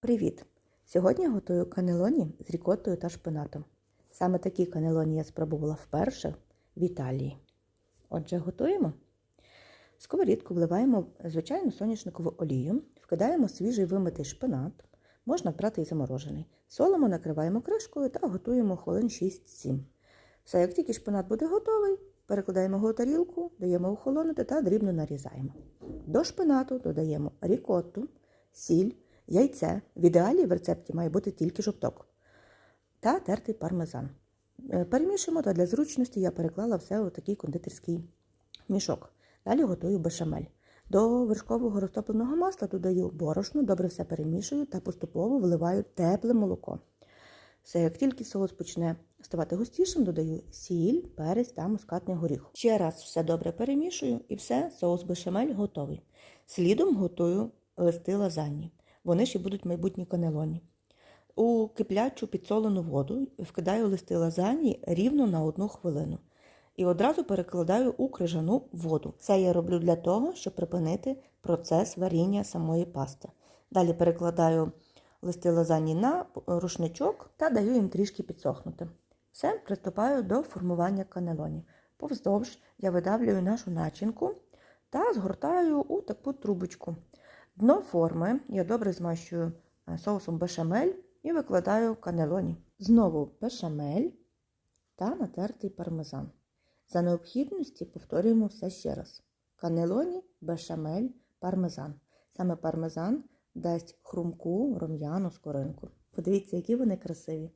Привіт! Сьогодні готую канелоні з рікоттою та шпинатом. Саме такі канелоні я спробувала вперше в Італії. Отже, готуємо. В сковорідку вливаємо звичайну соняшникову олію, вкидаємо свіжий вимитий шпинат, можна брати і заморожений. Солимо, накриваємо кришкою та готуємо хвилин 6-7. Все, як тільки шпинат буде готовий, перекладаємо його у тарілку, даємо охолонути та дрібно нарізаємо. До шпинату додаємо рікотту, сіль, яйце. В ідеалі в рецепті має бути тільки жовток та тертий пармезан. Е, Перемішуємо та для зручності я переклала все у такий кондитерський мішок. Далі готую бешамель. До вершкового розтопленого масла додаю борошно, добре все перемішую та поступово вливаю тепле молоко. Все, як тільки соус почне ставати густішим, додаю сіль, перець та мускатний горіх. Ще раз все добре перемішую і все, соус бешамель готовий. Слідом готую листи лазаньї. Вони ще будуть майбутні канелоні. У киплячу підсолену воду вкидаю листи лазаньї рівно на одну хвилину. І одразу перекладаю у крижану воду. Це я роблю для того, щоб припинити процес варіння самої пасти. Далі перекладаю листи лазаньї на рушничок та даю їм трішки підсохнути. Все, приступаю до формування канелонів. Повздовж я видавлюю нашу начинку та згортаю у таку трубочку. Дно форми я добре змащую е, соусом бешамель і викладаю канелоні. Знову бешамель та натертий пармезан. За необхідності повторюємо все ще раз: канелоні, бешамель, пармезан. Саме пармезан дасть хрумку, рум'яну скоринку. Подивіться, які вони красиві.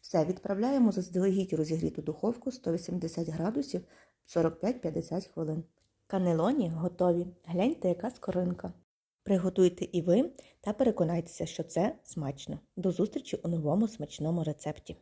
Все, відправляємо заздалегідь розігріту духовку 180 градусів 45-50 хвилин. Канелоні готові. Гляньте, яка скоринка. Приготуйте і ви та переконайтеся, що це смачно. До зустрічі у новому смачному рецепті.